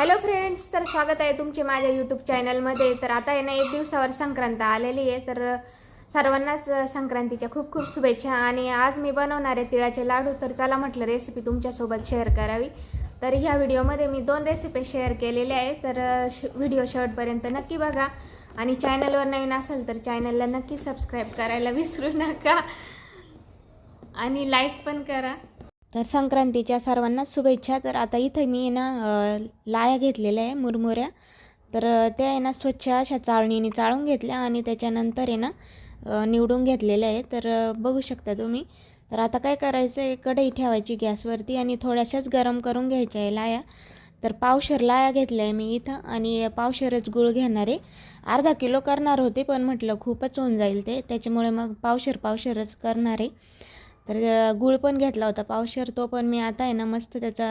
Hello friends तर स्वागत आहे तुमचे माझ्या यूट्यूब चॅनलमध्ये तर आता आहे ना एक दिवसावर संक्रांत आलेली आहे. तर सर्वांनाच संक्रांतीच्या खूप खूप शुभेच्छा. आणि आज मी बनवणार आहे तिळाचे लाडू. तर चला म्हटलं रेसिपी तुमच्यासोबत शेअर करावी. तर ह्या व्हिडिओमध्ये मी दोन रेसिपी शेअर केलेल्या आहे तर श व्हिडिओ शेवटपर्यंत नक्की बघा. आणि चॅनलवर नवीन असेल तर चॅनलला नक्की सबस्क्राईब करायला विसरू नका. आणि लाईक पण करा. तर संक्रांतीच्या सर्वांना शुभेच्छा. तर आता इथं मी आहे ना लाया घेतलेल्या आहे मुरमुऱ्या. तर त्या आहे ना स्वच्छ अशा चाळणीने चाळून घेतल्या आणि त्याच्यानंतर आहे ना निवडून घेतलेल्या आहे तर बघू शकता तुम्ही. तर आता काय करायचं आहे कढई ठेवायची गॅसवरती आणि थोड्याशाच गरम करून घ्यायच्या आहे लाया. तर पावशर लाया घेतल्या आहे मी इथं आणि पावशरच गुळ घेणार आहे. अर्धा किलो करणार होते पण म्हटलं खूपच होऊन जाईल ते. त्याच्यामुळे मग पावशर पावशरच करणार आहे. तर गूळ पण घेतला होता पावशर तो पण मी आता आहे ना मस्त त्याचा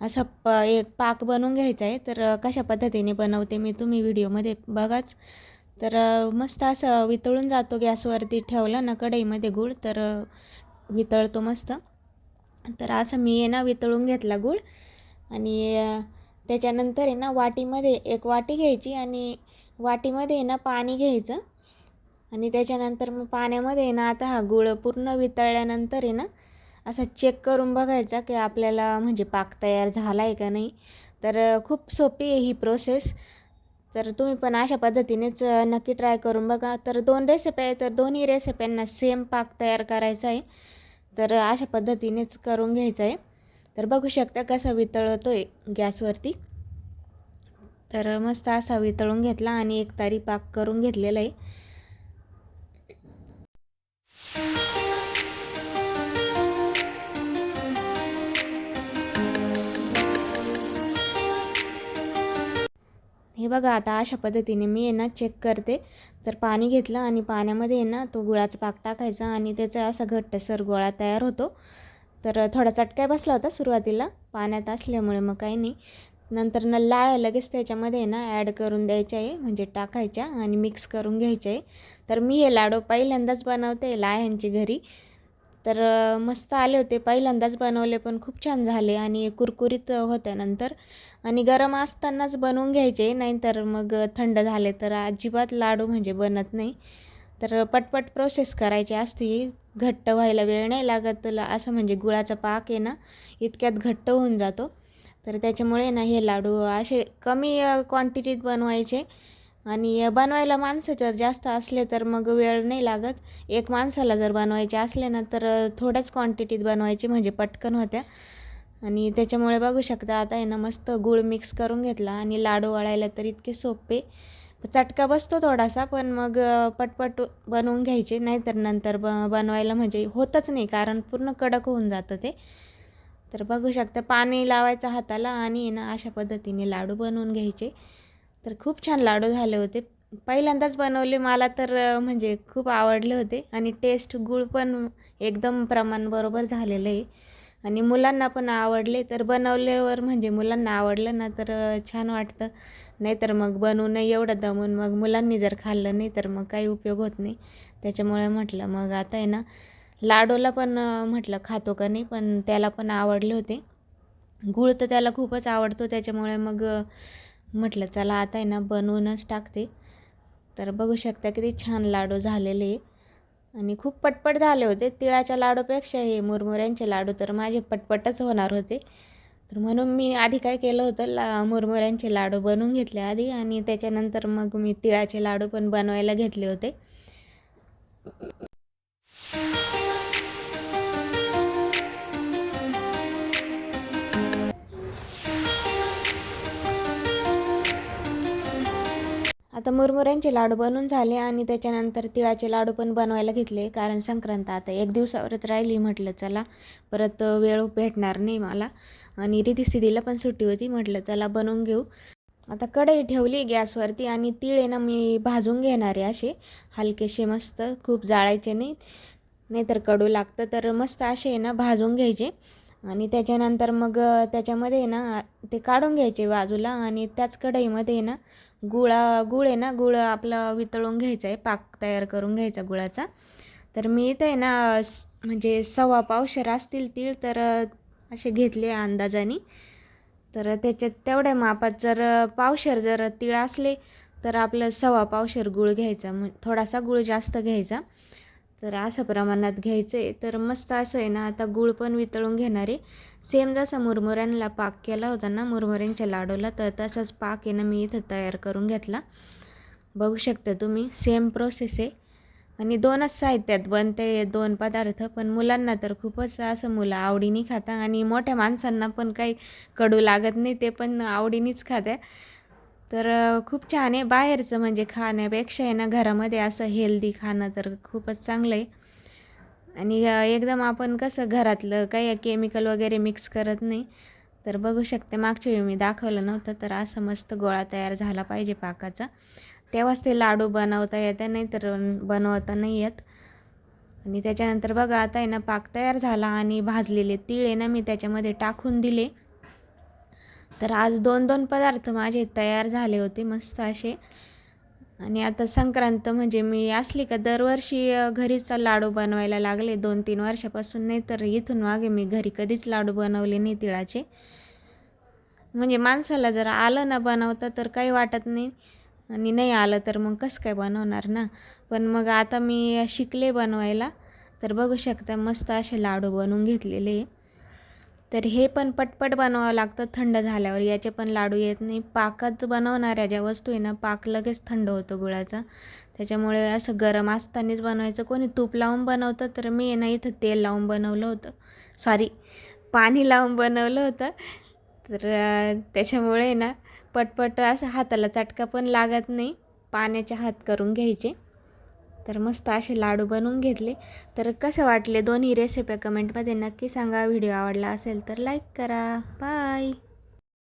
असा प एक पाक बनवून घ्यायचा आहे. तर कशा पद्धतीने बनवते मी तुम्ही व्हिडिओमध्ये बघाच. तर मस्त असं वितळून जातो गॅसवरती ठेवलं ना कढईमध्ये गूळ तर वितळतो मस्त. तर असं मी आहे ना वितळून घेतला गूळ. आणि त्याच्यानंतर आहे ना वाटीमध्ये एक वाटी घ्यायची आणि वाटीमध्ये आहे ना पाणी घ्यायचं. आणि त्याच्यानंतर मग पाण्यामध्ये आहे ना आता हा गुळ पूर्ण वितळल्यानंतर आहे ना असा चेक करून बघायचा की आपल्याला म्हणजे पाक तयार झाला आहे का नाही. तर खूप सोपी आहे ही प्रोसेस तर तुम्ही पण अशा पद्धतीनेच नक्की ट्राय करून बघा. तर दोन रेसिपी आहे तर दोन्ही रेसिप्यांना सेम पाक तयार करायचा आहे. तर अशा पद्धतीनेच करून घ्यायचं आहे. तर बघू शकता कसा वितळतो आहे गॅसवरती. तर मस्त असा वितळून घेतला आणि एक तारी पाक करून घेतलेला आहे. हे बघा आता अशा पद्धतीने मी आहे ना चेक करते. तर पाणी घेतलं आणि पाण्यामध्ये आहे ना तो गुळाचा पाक टाकायचा आणि त्याचा असा घट्टसर गोळा तयार होतो. तर थोडा चटकाय बसला होता सुरुवातीला पाण्यात असल्यामुळे मग काही नाही. नंतर न लाया लगेच त्याच्यामध्ये आहे ना ॲड करून द्यायच्या आहे म्हणजे टाकायच्या आणि मिक्स करून घ्यायच्या आहे. तर मी हे लाडू पहिल्यांदाच बनवते लायांची घरी. तर मस्त आले होते. पहिल्यांदाच बनवले पण खूप छान झाले आणि कुरकुरीत होत्या नंतर. आणि गरम असतानाच बनवून घ्यायचे नाहीतर मग थंड झाले तर अजिबात लाडू म्हणजे बनत नाही. तर पटपट प्रोसेस करायची असते. घट्ट व्हायला वेळ नाही लागत असं म्हणजे गुळाचा पाक आहे ना इतक्यात घट्ट होऊन जातो. तर त्याच्यामुळे ना हे लाडू असे कमी क्वांटिटीत बनवायचे. आणि बनवायला माणसं जर जास्त असले तर मग वेळ नाही लागत. एक माणसाला जर बनवायचे असले ना तर थोड्याच क्वांटिटीत बनवायचे म्हणजे पटकन होत्या. आणि त्याच्यामुळे बघू शकता आता आहे ना मस्त गूळ मिक्स करून घेतला आणि लाडू वळायला तर इतके सोपे. चटका बसतो थोडासा पण मग पटपट बनवून घ्यायचे नाहीतर नंतर ब बनवायला म्हणजे होतच नाही कारण पूर्ण कडक होऊन जातं ते. तर बघू शकता पाणी लावायचं हाताला आणि ना अशा पद्धतीने लाडू बनवून घ्यायचे. तर खूप छान लाडू झाले होते. पहिल्यांदाच बनवले मला तर म्हणजे खूप आवडले होते. आणि टेस्ट गूळ पण एकदम प्रमाण बरोबर झालेलं आहे. आणि मुलांना पण आवडले तर बनवल्यावर म्हणजे मुलांना आवडलं ना तर छान वाटतं. नाहीतर मग बनवून एवढं दमून मग मुलांनी जर खाल्लं नाही तर मग काही उपयोग होत नाही. त्याच्यामुळे म्हटलं मग आता आहे ना लाडूला पण म्हटलं खातो का नाही पण त्याला पण आवडले होते. गूळ तर त्याला खूपच आवडतो त्याच्यामुळे मग म्हटलं चला आता आहे ना बनवूनच टाकते. तर बघू शकता किती छान लाडू झालेले आणि खूप पटपट झाले होते. तिळाच्या लाडूपेक्षा हे मुरमुऱ्यांचे लाडू तर माझे पटपटच होणार होते. तर म्हणून मी आधी काय केलं होतं ला मुरमुऱ्यांचे लाडू बनवून घेतले आधी आणि त्याच्यानंतर मग मी तिळाचे लाडू पण बनवायला घेतले होते. मुरमुऱ्यांचे लाडू बनवून झाले आणि त्याच्यानंतर तिळाचे लाडू पण बनवायला घेतले. कारण संक्रांत आता एक दिवसावरच राहिली म्हटलं चला परत वेळ भेटणार नाही मला. आणि रिधी पण सुट्टी होती म्हटलं चला बनवून घेऊ. आता कढई ठेवली गॅसवरती आणि तीळ आहे ना मी भाजून घेणार आहे असे. हलकेसे मस्त खूप जाळायचे नाही नाहीतर कडू लागतं तर मस्त असे आहे ना भाजून घ्यायचे. आणि त्याच्यानंतर मग त्याच्यामध्ये आहे ना ते काढून घ्यायचे बाजूला आणि त्याच कढईमध्ये आहे ना गुळा गुळ आहे ना गुळ आपला वितळून घ्यायचा आहे पाक तयार करून घ्यायचा गुळाचा. तर मी इथे आहे ना म्हणजे सव्वा पावशेर असतील तीळ तर असे घेतले अंदाजाने. तर त्याच्यात तेवढ्या मापात जर पावशर जर तीळ असले तर आपलं सव्वा पावशेर गूळ घ्यायचा. मग थोडासा गुळ जास्त घ्यायचा. तर असं प्रमाणात घ्यायचं आहे तर मस्त असं आहे ना आता गूळ पण वितळून घेणार आहे. सेम जसा मुरमुऱ्यांना पाक केला होता ना मुरमुऱ्यांच्या लाडूला तर तसाच पाक आहे ना मी इथं तयार करून घेतला. बघू शकता तुम्ही सेम प्रोसेस आहे. आणि दोनच साहित्यात बनते दोन पदार्थ पण मुलांना तर खूपच असं मुलं आवडीने खाता आणि मोठ्या माणसांना पण काही कडू लागत नाही ते पण आवडीनेच खात्या तर खूप छान आहे. बाहेरचं म्हणजे खाण्यापेक्षा आहे ना घरामध्ये असं हेल्दी खाणं तर खूपच चांगलं आहे. आणि एकदम आपण कसं घरातलं काही केमिकल वगैरे मिक्स करत नाही. तर बघू शकते मागच्या वेळी मी दाखवलं नव्हतं तर असं मस्त गोळा तयार झाला पाहिजे पाकाचा. तेव्हाच ते लाडू बनवता येते नाही तर बनवता नाही येत. आणि त्याच्यानंतर बघा आता आहे ना पाक तयार झाला आणि भाजलेले तीळ आहे ना मी त्याच्यामध्ये टाकून दिले. तर आज दोन दोन पदार्थ माझे तयार झाले होते मस्त असे. आणि आता संक्रांत म्हणजे मी असली का दरवर्षी घरीचा लाडू बनवायला लागले दोन तीन वर्षापासून. नाही तर इथून मागे मी घरी कधीच लाडू बनवले नाही तिळाचे. म्हणजे माणसाला जर आलं ना बनवता तर काही वाटत नाही. आणि नाही आलं तर मग कसं काय बनवणार ना? पण मग आता मी शिकले बनवायला. तर बघू शकता मस्त असे लाडू बनवून घेतलेले. आहे. तर हे पण पटपट बनवावं लागतं थंड झाल्यावर. याचे पण लाडू येत नाही. पाकच बनवणाऱ्या ज्या वस्तू आहे ना पाक लगेच थंड होतो गुळाचा. त्याच्यामुळे असं गरम असतानाच बनवायचं. कोणी तूप लावून बनवतं तर मी ना इथं तेल लावून बनवलं होतं. सॉरी पाणी लावून बनवलं होतं. तर त्याच्यामुळे ना पटपट असं हाताला चटका पण लागत नाही. पाण्याचे हात करून घ्यायचे. तर मस्त असे लाडू बनवून घेतले. तर कसं वाटले दोन्ही रेसिपी कमेंटमध्ये नक्की सांगा. व्हिडिओ आवडला असेल तर लाईक करा. बाय